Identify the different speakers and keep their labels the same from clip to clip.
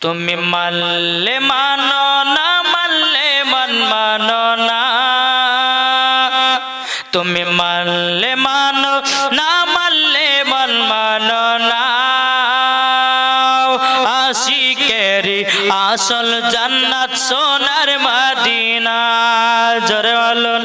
Speaker 1: তুমি মানলে মানো না, মানলে মন মানো না। তুমি মানলে মানো না, মানলে মন মানো না। আশিকেরি আসল জান্নাত সোনার মদিনা। জোরে বলুন।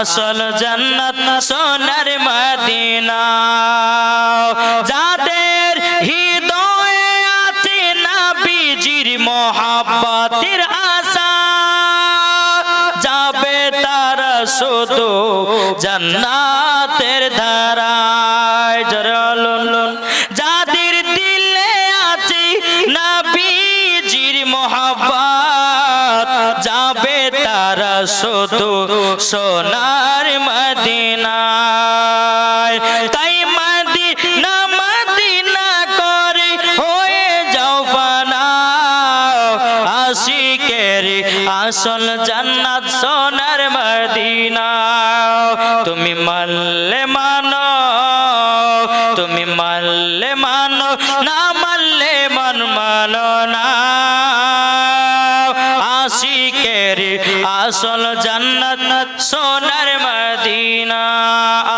Speaker 1: আসল জন্নত সোনার মদিনা। যাদের হৃদয়ে আছে না বিজির মহাব্বতের আশা, যাবে তারা শুধু জান্নাতের ধারায় শুধু সোনার মদিনায়। তাই মদিনা মদিনা করে হয়ে যাও ফানা আশিকের আসল জান্নাত সোনার মদিনা। তুমি মানলে আশিকের আসল জান্নাত সোনার মদিনা।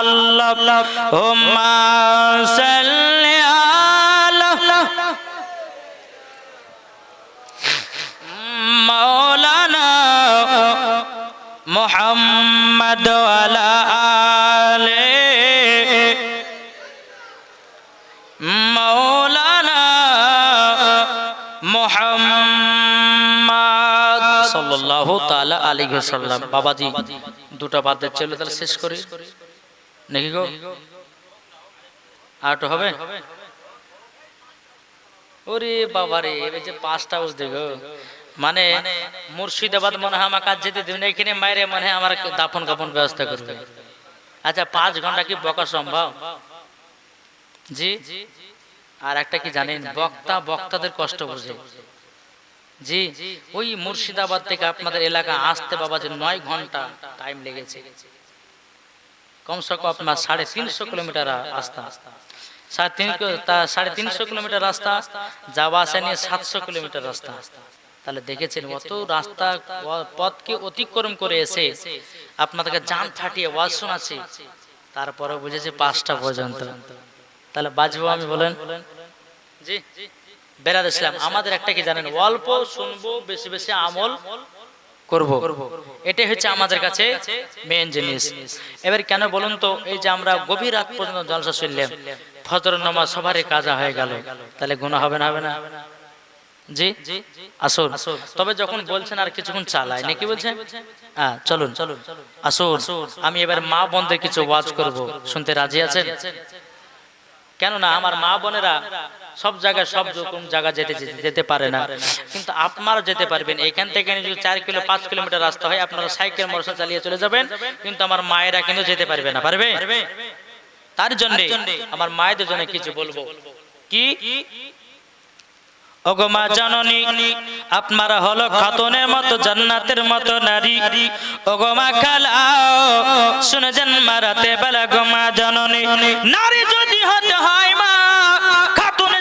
Speaker 1: আল্লাহ হুম্মা সাল্লি আলা মাওলানা মুহাম্মদ আলা আলাইহি ওয়াসাল্লাম, বাবাজি, দুটো বাদ ছিল তাহলে শেষ করি। নাকি গো? হবে? ওরে যে পাঁচটা গো। মানে মুর্শিদাবাদ মনে হয় আমার কাজ যেতে দিবেন এখানে মায়ের মনে হয় আমার দাফন কাপন ব্যবস্থা করবে। আচ্ছা পাঁচ ঘণ্টা কি বকা সম্ভব? জি? আর একটা কি জানেন, বক্তা বক্তাদের কষ্ট বোঝে। জি, ওই মুর্শিদাবাদ থেকে আপনাদের এলাকা আসতে বাবা যে নয় ঘণ্টা টাইম লেগেছে। কমসে কম আপনার সাড়ে তিনশো কিলোমিটার রাস্তা। সাড়ে তিন সাড়ে তিনশো কিলোমিটার রাস্তা, যাওয়া আসা নিয়ে সাতশো কিলোমিটার রাস্তা। তাহলে দেখেছেন অত রাস্তা পথকে অতিক্রম করে এসে আপনাদেরকে জান ফাটিয়ে ওয়াজ শোনাচ্ছি তারপরে বুঝেছি পাঁচটা পর্যন্ত। তাহলে বাজবো আমি বলেন? জি জি। বেরাদ ইসলাম আমাদের একটা কি জানেন? অল্প শুনব বেশি বেশি আমল করব। এটাই হচ্ছে আমাদের কাছে মেন জিনিস। এবার কেন বলুন তো এই যে আমরা গভীর রাত পর্যন্ত জলসা শুনলাম ফজর নামাজ সবারই কাজা হয়ে গেল তাহলে গুণা হবে না হবে না? জি? আসুন তবে যখন বলছেন আর কিছুক্ষণ চালাই নাকি বলছেন? হ্যাঁ চলুন। চলুন আসুন আমি এবার মা বোনদের কিছু ওয়াজ করব। শুনতে রাজি আছেন। কেননা আমার মা বোনেরা সব জায়গায় সব রকম জায়গা যেতে যেতে পারে না। কিন্তু আপনারা যেতে পারবেন। এখান থেকে যদি চার কিলো, পাঁচ কিলোমিটার রাস্তা হয়, আপনারা সাইকেল মোটর চালিয়ে চলে যাবেন। কিন্তু আমার মায়েরা কিন্তু যেতে পারবে না। পারবে? তার জন্য আমার মায়েদের জন্য কিছু বলব। কি? ওগমা জননী, আপনারা হলো খাতুনের মতো, জান্নাতের মতো নারী। ওগমা খালাও, শুনে যান মারাতে বেলা গোমা জননী। নারী যদি হতে হয় মা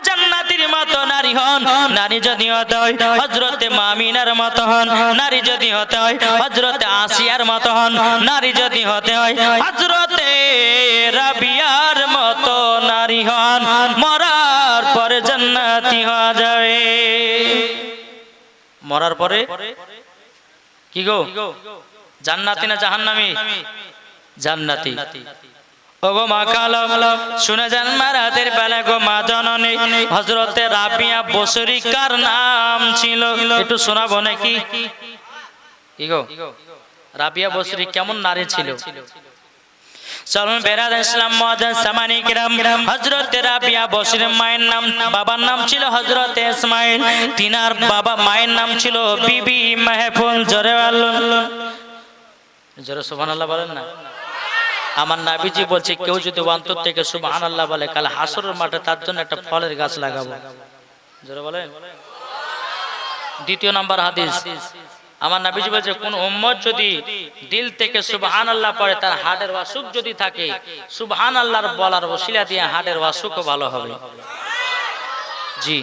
Speaker 1: জান্নাতের মতো নারী হন। নারী যদি হতে হয় হজরতে মামিনার মতো হন। নারী যদি হতে হয় হজরতে আসিয়ার মতো হন। নারী যদি হতে হয় হজরতে রাবিয়ার মতো নারী হন। মরার পরে জান্নাতি হওয়া যাবে। মরার পরে? কি গো? জান্নাতি না জাহান্নামি? জান্নাতি। ওগো মা কালম শুনে যান বেলা গো মা জননী? হজরতে রাবিয়া বসরিকার নাম ছিল। একটু শোনাবো নাকি? কি গো? রাবিয়া বসরি কেমন নারী ছিল? ইসলাম রাবিয়া মায়ের নাম, বাবার নাম ছিল হজরত ইসমাইল। তিনার বাবা মায়ের নাম ছিল বিবি মাহফুল জোরে জোরে সুবহানাল্লাহ বলেন না। আমার নাবিজি বলছে, কেউ যদি অন্তর থেকে সুবহানাল্লাহ বলে, কাল হাসরের মাঠে তার জন্য একটা ফলের গাছ লাগাবো। বলেন। দ্বিতীয় নাম্বার হাদিস। আমার নাবিজি বলছে, কোন উম্মত যদি দিল থেকে সুবহান আল্লাহ পড়ে, তার হার্টের অসুখ যদি থাকে সুবহান আল্লাহর বলার ওসিলা দিয়ে হার্টের অসুখও ভালো হবে। জি।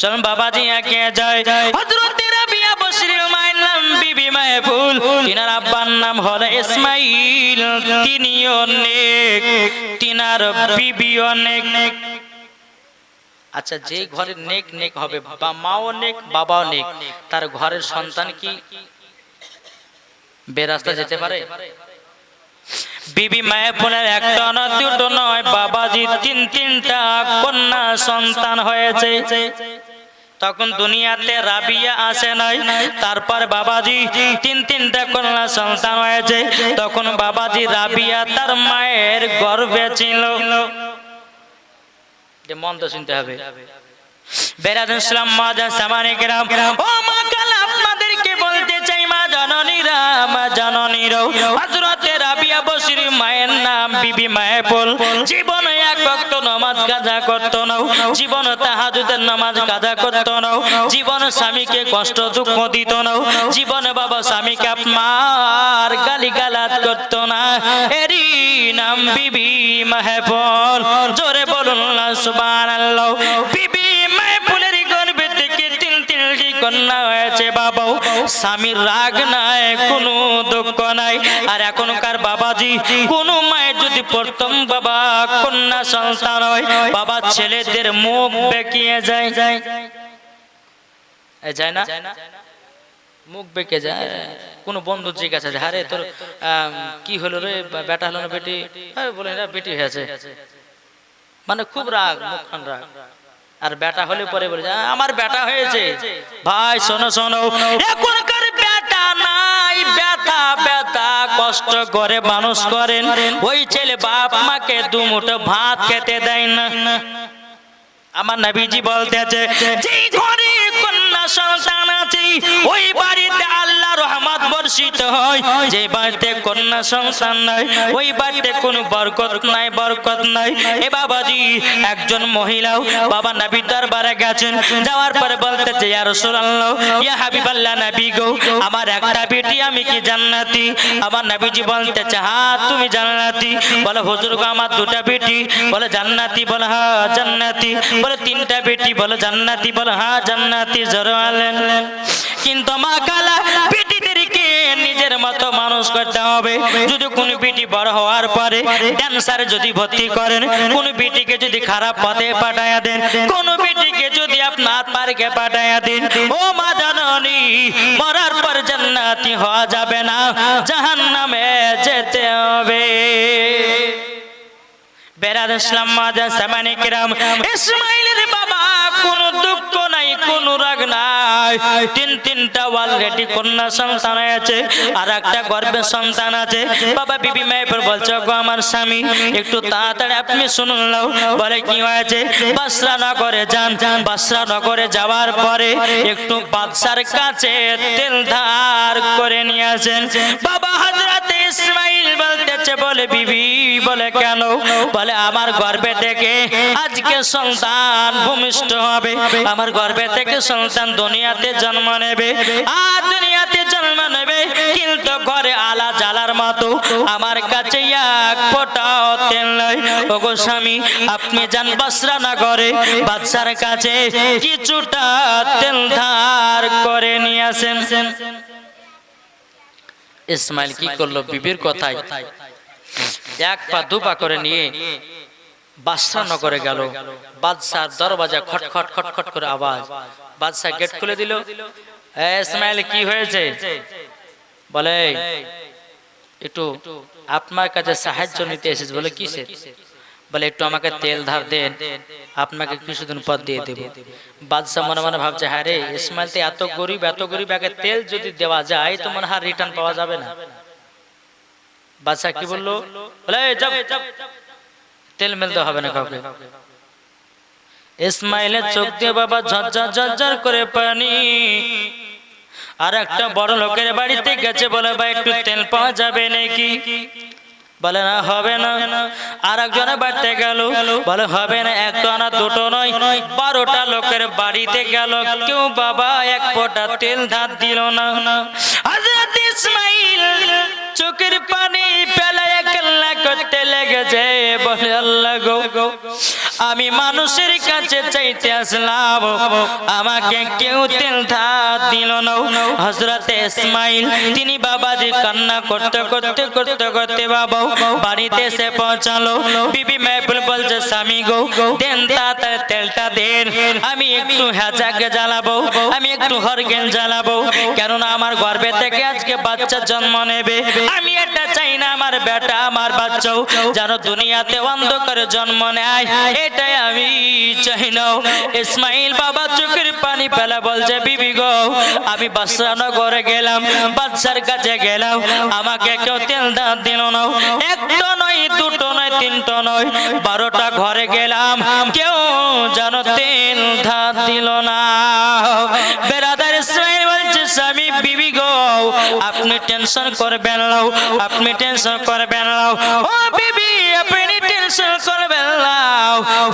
Speaker 1: চলুন বাবাজি একে যায় হযরত রাবিয়া মায়ের নাম বিবি মাহফুল। তিনার আব্বার নাম হলো ইসমাইল। তিনিও নেক তিনার বিবিও নেক আচ্ছা যে ঘরে নেক নেক হবে, বা মাও নেক বাবাও নেক তার ঘরের সন্তান কি বেরাস্তা যেতে পারে? বিবি মায়ের একটা না, দুটো নয়, বাবাজি তিন তিনটা কন্যা সন্তান হয়েছে। তখন দুনিয়াতে রাবিয়া আসে নাই। তারপর বাবাজি তিন তিনটা কন্যা সন্তান হয়েছে। তখন বাবাজি রাবিয়া তার মায়ের গর্বে ছিল। যে মন্দ শুনতে হবে। বেরাদুল ইসলাম মাজান সামানে গ্রাম ও মা কাল আপনাদেরকে বলতে চাই মা জননীরা মা জননীরা হযরতে মায়ের নাম, বিবি এক ওয়াক্ত নামাজ কাজা করতো জীবন তাহাজুদের কাজা করতো জীবন স্বামীকে কষ্ট দুঃখ দিত বাবা আপনার গালি গালাত করতো না। এরি নাম বিবি মাহেফল জোরে বলুন সুবহানাল্লাহ। বিবি মাহেফুলের গর্ভে থেকে তিন তিনটি কন্যা হয়েছে বাবা। স্বামীর রাগ নাই, কোনো দুঃখ নাই। আর এখনকার বাবাজি, কোন মায়ের যদি প্রথম বাবা, কন্যা সন্তান হয়, বাবা ছেলেদের মুখ বেঁকিয়ে যায়। যায় যায় না? মুখ বেঁকে যায়। কোনো বন্ধু জিজ্ঞাসা আছে, আরে তোর কি হলো রে? বেটা হলো না বেটি? আরে বলে বেটি হয়েছে মানে খুব রাগ, মুখখান রাগ। আর বেটা হলে পরে বলে আমার বেটা হয়েছে। ভাই শোনো শোনো। এখনকার বেটা নাই। বেটা বেটা কষ্ট করে মানুষ করেন। ওই ছেলে বাপ মাকে দু মুঠো ভাত খেতে দেয় না। আমার নবীজি বলতেছে যেই ঘরে সন্তান আছে, ওই বাড়িতে আল্লাহ রহমত বর্ষিত হয়। যে বাড়িতে কন্যা সন্তান নাই, ওই বাড়িতে কোনো বরকত নাই বরকত নাই। এ বাবাজি, একজন মহিলাও বাবা নবী দরবারে গেছেন। যাওয়ার পরে বলতেছে, ইয়া রাসূলুল্লাহ, ইয়া হাবিবাল্লাহ নবী গো, আমার একটা বেটি, আমি কি জান্নাতি? আমার নবীজি বলতেছে হ্যাঁ তুমি জান্নাতি। বলে, হুজুর গো, আমার দুটা বেটি। বলে, জান্নাতি? বলে হ্যাঁ জান্নাতি। বলে, তিনটা বেটি? বলে, জান্নাতি। বলে হ্যাঁ জান্নাতি। জরওয়ালেন কিন্তু মা কালা বেটিদেরকে নিজের মতো মানুষ করতে হবে। যদি কোন বেটি বড় হওয়ার পরে ড্যান্সার যদি ভর্তি করেন, কোন বেটিকে যদি খারাপ পথে পাঠায়া দেন, কোন বেটিকে যদি আপনার পার্কে পাঠায়া দেন, ও মা জাননি, মরার পর জান্নাতি হওয়া যাবে না, জাহান্নামে যেতে হবে। বেরাদ ইসলাম মাদা সামানি কিরাম ইসমাইলের বাবা কোন দুঃখ কোনো রাগ নাই। তিন তিনটা অলরেডি কন্যা সন্তান আছে আর একটা গর্ভের সন্তান আছে। বাবা বিবি মেয়েপুর বলছে গো আমার স্বামী একটু তাড়াতাড়ি আপনি শুনুন বলে কি হয়েছে? বাসরা নগরে যান। বাসরা নগরে যাওয়ার পরে একটু বাদশার কাছে তেল ধার করে নিয়ে আসেন। বাবা হাজরাতে ইসমাইল বলতেছে বলে বিবি বলে কেন? বলে আমার গর্ভে থেকে আজকে সন্তান ভূমিষ্ঠ হবে। আমার গর্ভে থেকে সন্তান দুনিয়াতে জন্ম নেবে, আর দুনিয়াতে জন্ম নেবে, কিন্তু ঘরে আলা জ্বালার মতো। আমার কাছে এক ফোঁটাও তেল নয় ওগো স্বামী, আপনি যান বাসরা না করে বাদশার কাছে কিছুটা তেল ধার করে নিয়ে আসেন। ইসমাইল কি করল? বিবির কথায় এক পা দু পা করে নিয়ে বাদশাহ নগরে গেল। বাদশাহ দরওয়াজা খটখট খটখট করে আওয়াজ। বাদশাহ গেট খুলে দিল। ইসমাইল কি হয়েছে? বলে একটু আপনার কাছে সাহায্য নিতে এসেছে। বলে কিসে বলে একটু আমাকে তেল ধার দেন। আপনাকে কিছুদিন পর দিয়ে দেব। বাদশাহ মনে মনে ভাবছে হ্যাঁ রে ইসমাইল তো এত গরিব এত গরিব আগে তেল যদি দেওয়া যায় তো মনে হয় রিটার্ন পাওয়া যাবে না। বাদশাহ কি বলল? বলে "এই যাও, তেল মেলতে হবে না কাউকে। ইসমাইলের চোখ দিয়ে বাবা ঝরঝর ঝরঝর করে পানি। আর একটা বড় লোকের বাড়িতে গেছে বলে, ভাই, একটু তেল পাওয়া যাবে নাকি? বলে, না, হবে না। আর একজনের বাড়িতে গেল, বলে, হবে না একটা না দুটো নয়, বারোটা লোকের বাড়িতে গেল। কেউ বাবা এক ফোঁটা তেল ধার দিল না। ইসমাইল চোখের পানি করতে লেগেছে, বলে আল্লাহ গো, আমি মানুষের কাছে চাইতে আসলাম, আমাকে কেউ তেল ধার দিল না। হজরতে ইসমাইল, তিনি বাবাজি কান্না করতে করতে করতে করতে বাবা বাড়িতে এসে পৌঁছালো। বিবি মেহবুল বলছে, স্বামী গো, দেন তাড়াতাড়ি তেলটা দেন। আমি একটু হ্যাজাকে জ্বালাবো, আমি একটু হরগেল জ্বালাবো, কেননা আমার গর্ভে থেকে আজকে বাচ্চা জন্ম নেবে। আমি এটা চাই না আমার বেটা, আমার বাচ্চাও যেন দুনিয়াতে অন্ধকারে জন্ম নেয়। এটাই আমি চাই না। ইসমাইল বাবা চোখের পানি পেলা বলছে, বিবি গো, আমি বাচ্চা নগরে গেলাম, বাচ্চার কাছে গেলাম। আমাকে কেউ তেল দাঁত দিল না। একটা নয়, দুটো তিনটো নয় বারোটা ঘরে গেলাম। কেউ যেন তেল ধার দিল না। বেড়াদার ইসমাইল বলছে, স্বামী, বিবি গো, আপনি টেনশন করবেন না, আপনি টেনশন করবেন না। ও বিবি, আপনি টেনশন করবেন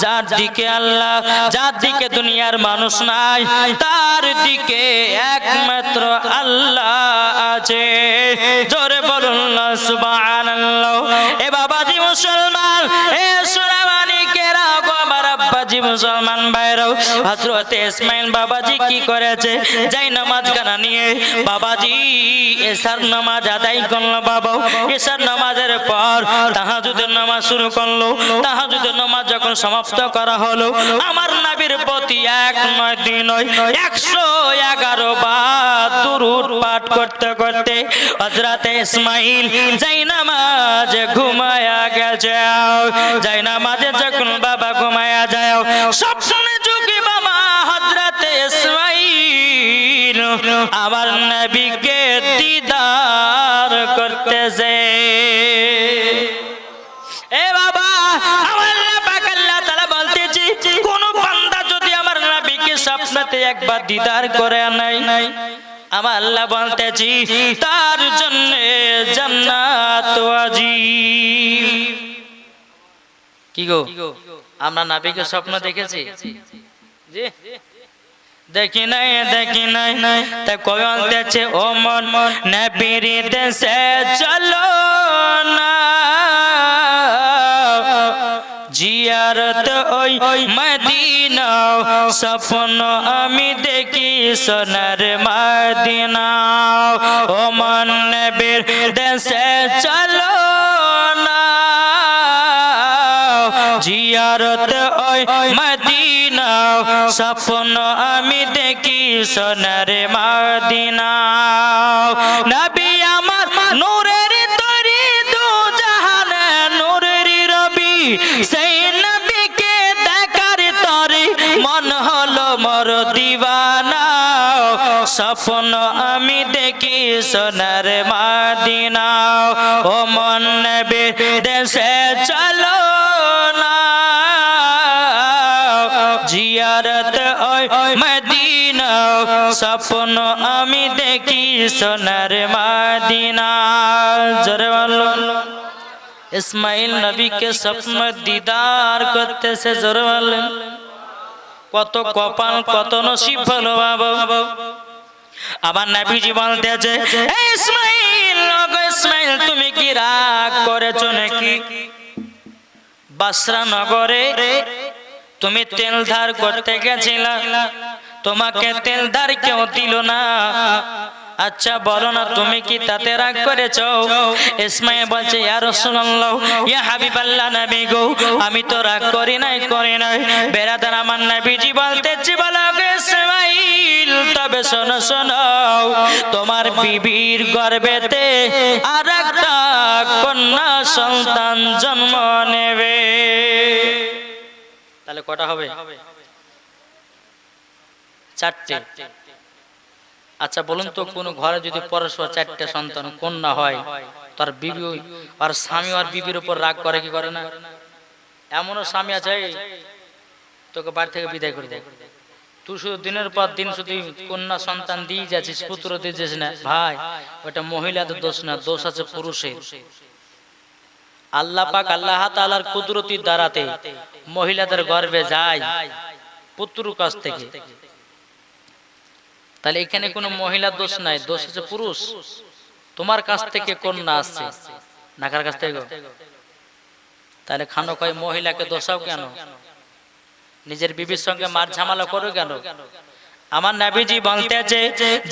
Speaker 1: যার দিকে আল্লাহ, যার দিকে দুনিয়ার মানুষ নাই, তার দিকে একমাত্র আল্লাহ আছে। জোরে বলুন মুসলমান এ আব্বাজি মুসলমান হযরত ইসমাইল বাবাজি কি করেছে? যাই নামাজ নিয়ে, বাবাজি, এসার নামাজ আদায় করল বাবা এসার নামাজের পর তাহাজুদের নামাজ শুরু করল। তাহাজুদের নামাজ যখন সমাপ্ত করা হলো, আমার নবীর প্রতি এক নয়, একশো এগারো বার পাঠ করতে করতে হজরতে ইসমাইল যাই নামাজ ঘুমায়া গেছে। যাই নামাজে যখন বাবা ঘুমায়া স্বপ্নে যুগে বাবা হজরতে ইসমাইল আমার নবীকে দিদার করতেছে। এ বাবা, আমার পাক কোন বান্দা যদি আমার নবীকে স্বপ্নতে একবার দিদার করে নাই নাই আমার আল্লাহ বলতেছি, তার জন্য জান্নাত ওয়াজিব। কি গো? আমরা নাবিকের স্বপ্ন দেখেছি। দেখি নাই দেখি নাই নাই। তা কবে বলতেছে ও মন মন। নবীর দেশে চলো না। জিয়ারত ওই মদিনা স্বপ্ন আমি দেখি সোনার মদিনা ও মন, নবীর দেশে জিয়ারত ওই মদিনা, স্বপ্ন আমি দেখি সোনার মদিনা। নবী আমার নূরের তরি দু জাহান, নূরের রবি সেই নবীকে দেখার তরে মন হলো মর স্বপ্ন আমি দেখি সোনার মাদিনা। ও মন দেশে চলো জিয়ারত ওই মদিনা, স্বপ্ন আমি দেখি সোনার মাদিনা। জোরে বলো ইসমাইল নবীকে স্বপ্ন দিদার করতেছে, জোরে বলেন। কত কপাল, কত নসিব হলো বাবা। আবার নবীজি বলতেছে, "এই ইসমাইল ইসমাইল, তুমি কি রাগ করেছ নাকি? বাসরা নগরে তুমি তেল ধার করতে গেছিলা। তোমাকে তেল ধার কেউ দিল না। আচ্ছা বলো না, তুমি কি তাতে রাগ করেছ? ইসমাইল বলছে, ইয়া রাসূলুল্লাহ, ইয়া হাবিবাল্লাহ নবী গো, আমি তো রাগ করি নাই করি নাই। বেরাদার আমার নবীজি বলতেছি, বলো ইসমাইল, তবে শোনো শোনো, তোমার বিবির গর্ভেতে আর একটা কন্যা সন্তান জন্ম নেবে। তাহলে কটা হবে? চারটে। আচ্ছা বলুন তো, কোন ঘরে যদি পরস্পর চারটে সন্তান কন্যা হয়, তার বিবি আর স্বামী আর বিবির উপর রাগ করে কি করে না? এমনও স্বামী আছে, তোকে বাড়ি থেকে বিদায় করে দেয়। তুই শুধু দিনের পর দিন শুধু কন্যা সন্তান দিয়ে যাচ্ছিস, পুত্র দিয়ে যাচ্ছিস না। ভাই, ওটা মহিলাদের দোষ না, দোষ আছে পুরুষের। আল্লাহ পাক আল্লাহ তাআলার কুদরতির দ্বারাতে মহিলাদের গর্ভে যায় পুত্র কাছ থেকে। তাহলে এখানে কোনো মহিলা দোষ নাই, দোষ হচ্ছে পুরুষ। তোমার কাছ থেকে কন্যা আসছে। নাকার কাছ থেকে? তাহলে খানো কয়, মহিলাকে দোষাও কেন? নিজের বিবির সঙ্গে মার ঝামেলা করো কেন? আমার নাবিজি বলতেছে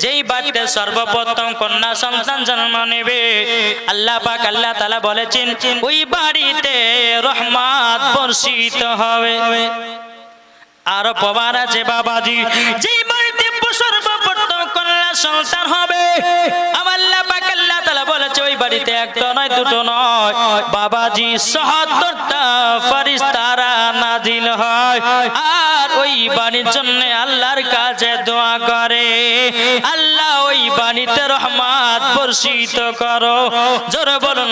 Speaker 1: যেই বাড়িতে সর্বপ্রথম কন্যা সন্তান জন্ম নেবে, আল্লাহ পাক আল্লাহ তালা বলেছেন, ওই বাড়িতে রহমাত বর্ষিত হবে। আর পবার আছে বাবাজি, যেই বাড়িতে সর্বপ্রথম কন্যা সন্তান হবে। আল্লাহ ওই বাড়িতে একটা নয়, দুটো নয়। বাবাজি সহত্তরটা আল্লাহর কাছে দোয়া করে। আল্লাহ ওই বাড়িতে রহমত বর্ষিত করো। জোরে বলুন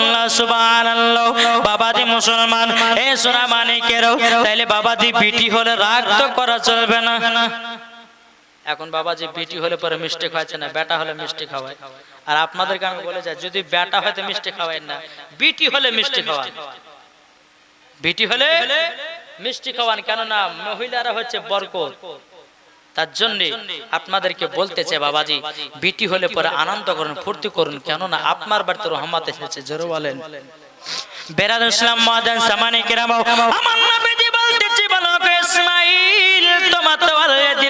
Speaker 1: বাবাজি মুসলমান, এ সোনা মানিকেরও, তাইলে বাবাজি বিটি হলে রাগ তো করা চলবে না। এখন বাবাজি বিটি হলে পরে মিষ্টি খাওয়াচ্ছে না, বেটা হলে মিষ্টি খাওয়ায়। আর আপনাদেরকে আমি বলে যাই যদি বেটা হয়তো মিষ্টি খাওয়ায় না, বিটি হলে মিষ্টি খাওয়ান। বিটি হলে মিষ্টি খাওয়ান, কেননা মহিলারা হচ্ছে বরকত। তার জন্য আপনাদেরকে বলতেছে বাবাজি, বিটি হলে পরে আনন্দ করুন, ফুর্তি করুন, কেননা আপনার বাড়িতে রহমত এসেছে, জোরে বলেন। বেরাদ ইসলাম মাদান সামানি কিরাম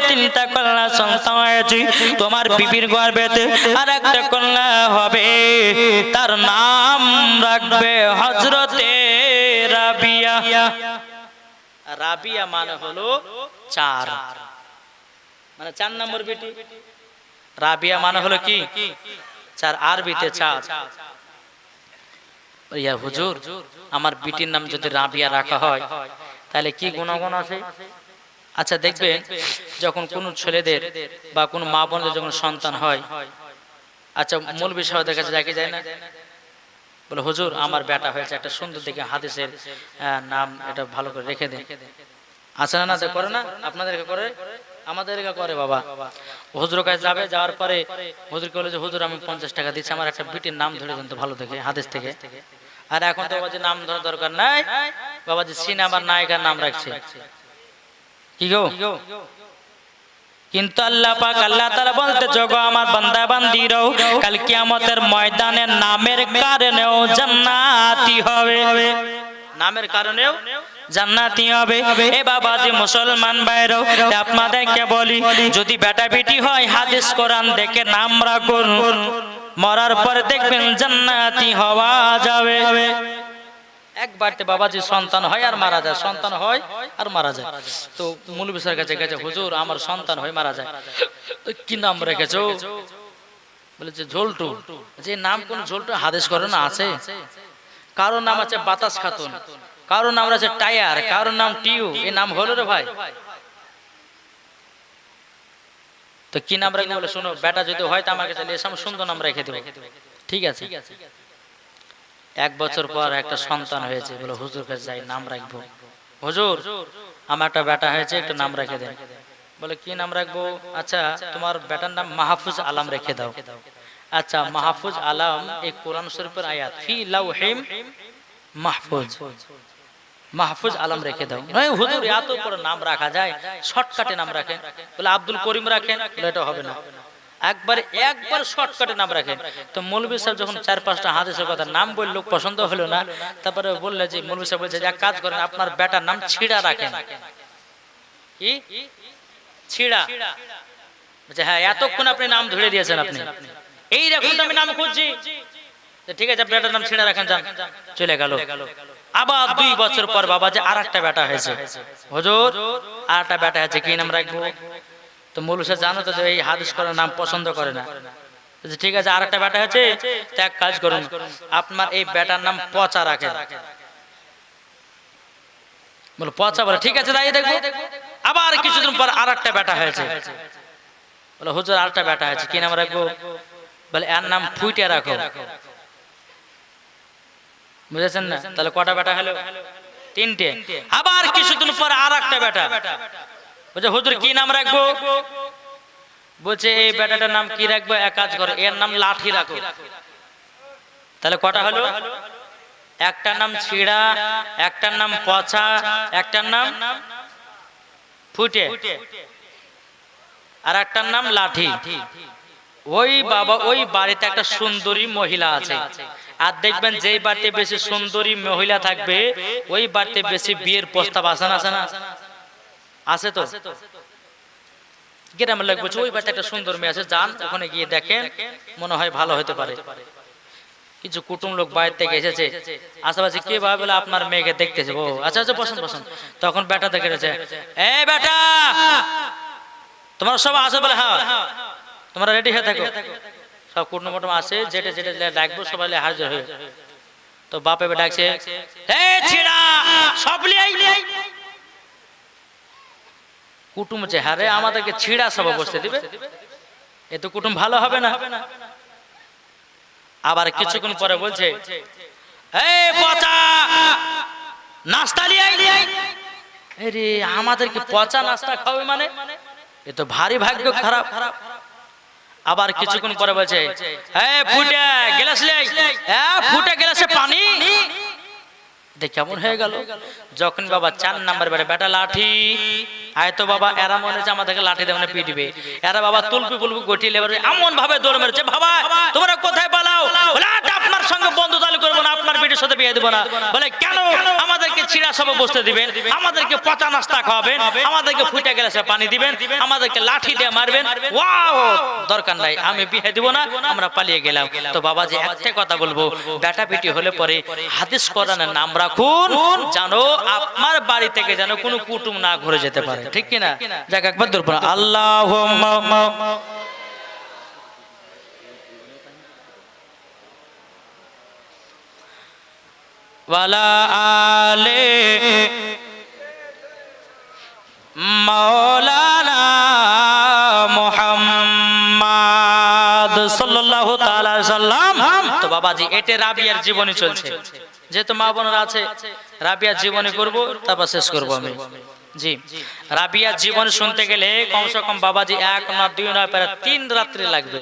Speaker 1: তিনটা কন্যা সন্তান হয়েছে তোমার বিবির গর্ভেতে আর একটা কন্যা হবে। তার নাম রাখবে হজরতে রাবিয়া। রাবিয়া মানে হলো চার। মানে চার নম্বর বেটি। রাবিয়া মানে হলো কি? চার আরবিতে চার। ইয়া হুজুর, আমার বিটির নাম যদি রাবিয়া রাখা হয়, তাহলে কি গুণাগুণ আছে? আচ্ছা দেখবেন যখন কোন ছেলেদের বা কোন মা বোনদের যখন সন্তান হয় আচ্ছা মূল বিষয় দেখা যায় যায় না। বলে হুজুর আমার বেটা হয়েছে একটা সুন্দর দেখে হাদিসের নাম এটা ভালো করে রেখে দেন আছে না না যে করে না আপনাদেরকে করে আমাদেরকে করে বাবা। হুজুর কাছে যাবে যাওয়ার পরে হুজুরকে বলে যে হুজুর আমি পঞ্চাশ টাকা দিচ্ছি আমার একটা বিটির নাম ধরে দেন তো ভালো দেখে হাদিস থেকে। আর এখন তো বাবাজি নাম ধরার দরকার নাই বাবাজি সিনেমার নায়িকার নাম রাখছে কিন্তু আল্লাহ পাক আল্লাহ তাআলা বলতে যোগো আমার বান্দা বান্দিরও কাল কিয়ামতের ময়দানে নামের কারণেও জান্নাতি হবে। নামের কারণেও জান্নাতি হবে। এ বাবাজি মুসলমান বাইরেও আপনাদেরকে বলি, যদি বেটা বেটি হয়, হাদিস কোরআন দেখে নাম রাখুন মরার পরে দেখবেন জান্নাতি হওয়া যাবে। একবারতে বাবাজি সন্তান হয় আর মারা যায়। সন্তান হয় আর মারা যায়। তো মূল বিষয়ের কাছে গেছে, হুজুর, আমার সন্তান হয় মারা যায়। কি নাম রেখেছো? বলেছে ঝোলটু। যে, নাম কোন ঝোলটু? হাদেশ করে না আছে? কারোর নাম আছে বাতাস খাতুন। কারোর নাম আছে টায়ার। কারোর নাম টিউ। এই নাম হলো রে ভাই। তো কি নাম রাখব বলে, শোনো, বেটা যদি হয় তো আমাকে চালিয়ে এসে আমি সুন্দর নাম রেখে দেবো ঠিক আছে। এক বছর পর একটা সন্তান হয়েছে বলে হুজুর কাছে যাই নাম রাখব। হুজুর আমার একটা বেটা হয়েছে একটু নাম রেখে দেন। বলে কি নাম রাখব? আচ্ছা তোমার বেটার নাম মাহফুজ আলম রেখে দাও। আচ্ছা মাহফুজ আলম এই কোরআন শরীফের আয়াত ফি লাউহিম মাহফুজ। মাহফুজ। আলম রেখে দাও। নয় হুজুর এত বড় নাম রাখা যায় শর্টকাটে নাম রাখেন বলে আব্দুল করিম রাখেন বলে এটা হবে না। একবার একবার শর্টকাটে নাম রাখেন তো মৌলবী সাহেব যখন চার, পাঁচটা হাদিসের কথা নাম বলল পছন্দ হলো না, তারপরে বললে যে মৌলবী সাহেব বলছে, এক কাজ করেন, আপনার বেটার নাম ছিড়া রাখেন। কি? ছিড়া। বলছে হ্যাঁ এতক্ষণ আপনি নাম ধরে দিয়েছেন আপনি। এই রকম আমি নাম খুঁজছি। ঠিক আছে, বেটার নাম ছিড়া রাখেন, যান। চলে গেল। আবার দুই বছর পর বাবা যে আর একটা বেটা হয়েছে। হজুর আর একটা বেটা হয়েছে, কি নাম রাখব? তো মৌলুসা জানো তো এই হাদিস করার নাম পছন্দ করে না। ঠিক আছে আর একটা বেটা হয়েছে তো এক কাজ করুন। আপনার এই বেটার নাম পচা রাখেন। বলো, পচা বলে, ঠিক আছে, দাঁড়িয়ে দেখব। আবার কিছুদিন পর আর একটা বেটা হয়েছে হুজুর আর একটা বেটা হয়েছে, কি নাম রাখব? বলে, এর নাম ফুইটে রাখো। বুঝেছেন না? তাহলে কটা বেটা হলো? তিনটে। আবার কিছুদিন পর আর একটা বেটা বলছে, হুজুর, কি নাম রাখব? বলছে, এই বেটাটার নাম কি রাখব? এক কাজ করো, এর নাম লাঠি রাখো। তাহলে কটা হলো? একটার নাম ছিড়া, একটার নাম পচা, একটার নাম ফুটে আর একটার নাম লাঠি। ওই বাবা, ওই বাড়িতে একটা সুন্দরী মহিলা আছে। আর দেখবেন যেই বাড়িতে বেশি সুন্দরী মহিলা থাকবে, ওই বাড়িতে বেশি বিয়ের প্রস্তাব আসে না আসে না। আছে তো? গ্রামের লোক বলছে, ওই বাড়িতে একটা সুন্দর মেয়ে আছে, যান, ওখানে গিয়ে দেখেন, মনে হয় ভালো হতে পারে। কিছু কুটুম লোক বাইরে থেকে এসেছে। আশেপাশে কে ভাবে আপনার মেয়েকে দেখতেছে। ও আচ্ছা আচ্ছা পছন্দ পছন্দ তখন বেটা দেখে রয়েছে, এ, বেটা! তোমার সব আসে বলে হ্যাঁ। তোমরা রেডি হয়ে থাকো। সব কুটুম কুটুম আসে যেটা যেটা ডাকবো, সবাই হাজির হয়ে। তো বাপে ডাকছে, এ, ছিড়া! সব লিয়াই কুটুম হচ্ছে হারে আমাদেরকে ছিড়া সব বসতে দিবে? এ তো কুটুম ভালো হবে না। আবার কিছুক্ষণ পরে বলছে এই পচা নাস্তা আমাদেরকে পচা নাস্তা খাবে মানে? এ তো ভারী ভাগ্য খারাপ। খারাপ আবার কিছুক্ষণ পরে বলছে ফুটে গ্লাস হ্যাঁ ফুটে গ্লাসে পানি? দেখ কেমন হয়ে গেল? যখন বাবা চার নাম্বার বেড়ে বেটা লাঠি। আয় তো বাবা, এরা মনে হচ্ছে আমাদেরকে লাঠি দেবে না পিটবে। এরা বাবা তুলপি পুলপি গটিয়ে লেবার এমন ভাবে দৌড় মেরেছে, বাবা, তোমরা কোথায় পালাও? আপনার সঙ্গে বন্ধু তালু করব না, আপনার পিঠের সাথে বিয়ে দেবো না। বলে, কেন? আমাদেরকে ছিড়া সব বসতে দিবেন, আমাদেরকে পচা নাস্তা খাওয়াবেন, আমাদেরকে ফুটে গেলে পানি দিবেন, আমাদেরকে লাঠি দিয়ে মারবেন। ওয়াও! দরকার নাই, আমি বিয়ে দিব না, আমরা পালিয়ে গেলাম। তো বাবা যে একটা কথা বলব বেটা বেটি হলে পরে হাদিস কোরআনের নাম রাখুন, জানো, আপনার বাড়ি থেকে যেন কোনো কুটুম না ঘুরে যেতে পারে। ঠিক কিনা? যাক একবার দূর পড়া। আল্লাহ ওয়ালা আলে মাওলানা মুহাম্মদ সাল্লাল্লাহু তাআলা সাল্লাম। তো বাবাজি এতে রাবিয়ার জীবনী চলছে। যেহেতু মা বোনেরা আছে রাবিয়ার জীবনী করব তারপর শেষ করব আমি। জি। রাবিয়া জীবন শুনতে গেলে কমসে কম বাবাজি এক না দুই নয় প্রায় তিন রাত্রি লাগবে।